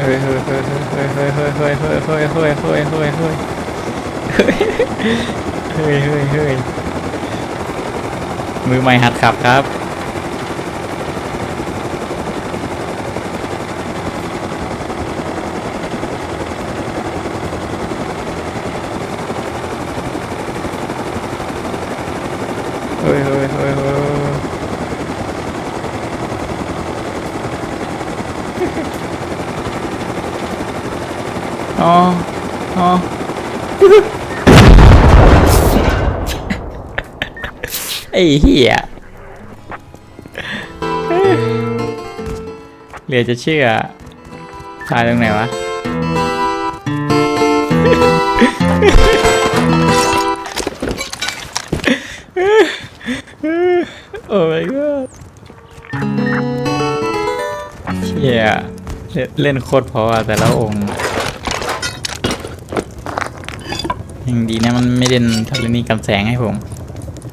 เฮ้ยเฮ้ยเฮ้ยเฮ้ยเฮ้ยเฮ้ยเฮ้ยเฮ้ยเฮ้ยเฮ้ยเฮ้ยเฮ้ยเฮ้ยเฮ้ยเฮ้ยเฮ้ยมือใหม่หัดขับครับ เฮ้ยเฮ้ยเฮ้ยเฮ้ย อ๋ออ๋อไอ้เหี้ยเหลือจะเชื่อตายตรงไหนวะโอ้ my god เชี่ยเล่นโคตรเพราะอะแต่ละองค์ ยังดีนะมันไม่เล่นทรณีกำแสงให้ผม